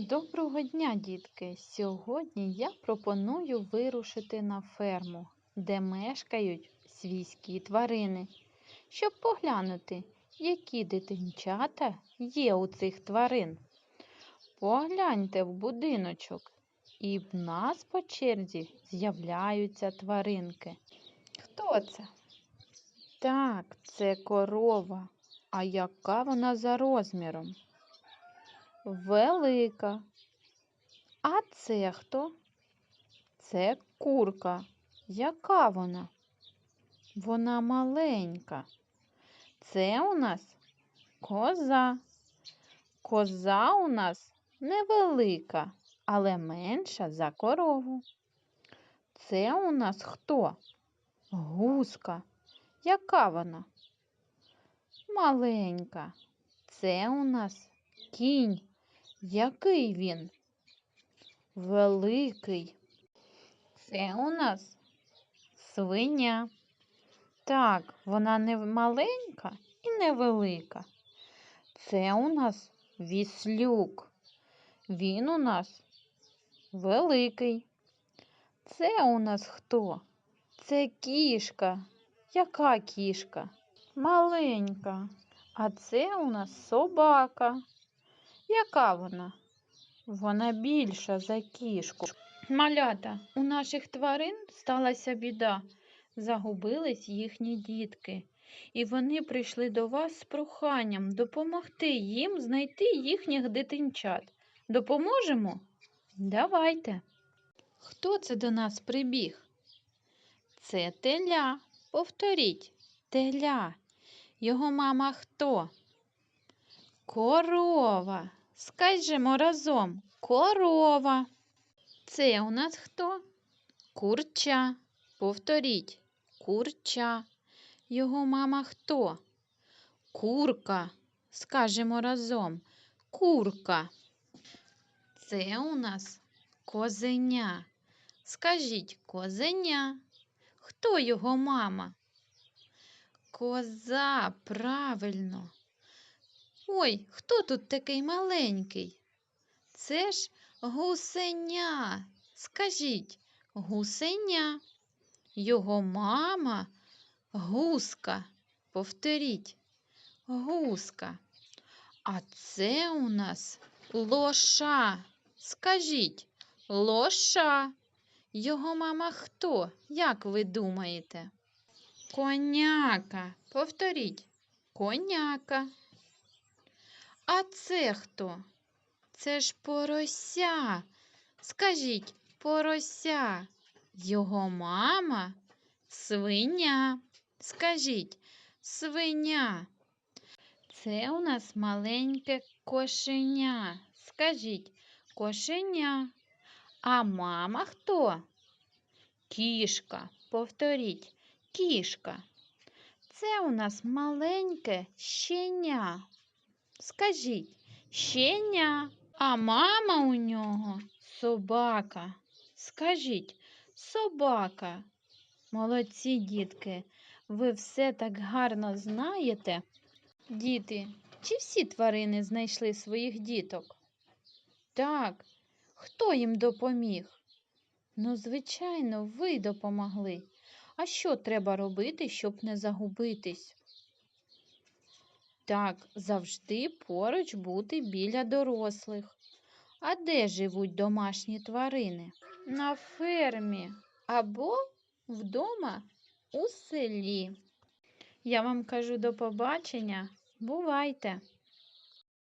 Доброго дня, дітки! Сьогодні я пропоную вирушити на ферму, де мешкають свійські тварини, щоб поглянути, які дитинчата є у цих тварин. Погляньте в будиночок, і в нас по черзі з'являються тваринки. Хто це? Так, це корова. А яка вона за розміром? Велика. А це хто? Це курка. Яка вона? Вона маленька. Це у нас коза. Коза у нас невелика, але менша за корову. Це у нас хто? Гуска. Яка вона? Маленька. Це у нас кінь. Який він? Великий. Це у нас свиня. Так, вона не маленька і не велика. Це у нас віслюк. Він у нас великий. Це у нас хто? Це кішка. Яка кішка? Маленька. А це у нас собака. Яка вона? Вона більша за кішку. Малята, у наших тварин сталася біда. Загубились їхні дітки. І вони прийшли до вас з проханням допомогти їм знайти їхніх дитинчат. Допоможемо? Давайте. Хто це до нас прибіг? Це теля. Повторіть, теля. Його мама хто? Корова. Скажемо разом корова. Це у нас хто? Курча. Повторіть. Курча. Його мама хто? Курка. Скажемо разом. Курка. Це у нас козеня. Скажіть козеня. Хто його мама? Коза, правильно. Ой, хто тут такий маленький? Це ж гусеня. Скажіть, гусеня. Його мама гуска. Повторіть, гуска. А це у нас лоша. Скажіть, лоша. Його мама хто? Як ви думаєте? Коняка. Повторіть, коняка. А це хто? Це ж порося. Скажіть, порося. Його мама свиня. Скажіть, свиня. Це у нас маленьке кошеня. Скажіть, кошеня. А мама хто? Кішка. Повторіть, кішка. Це у нас маленьке щеня. Скажіть, щеня, а мама у нього собака. Скажіть, собака. Молодці, дітки, ви все так гарно знаєте. Діти, чи всі тварини знайшли своїх діток? Так, хто їм допоміг? Ну, звичайно, ви допомогли. А що треба робити, щоб не загубитись? Так, завжди поруч бути біля дорослих. А де живуть домашні тварини? На фермі або вдома у селі. Я вам кажу до побачення. Бувайте!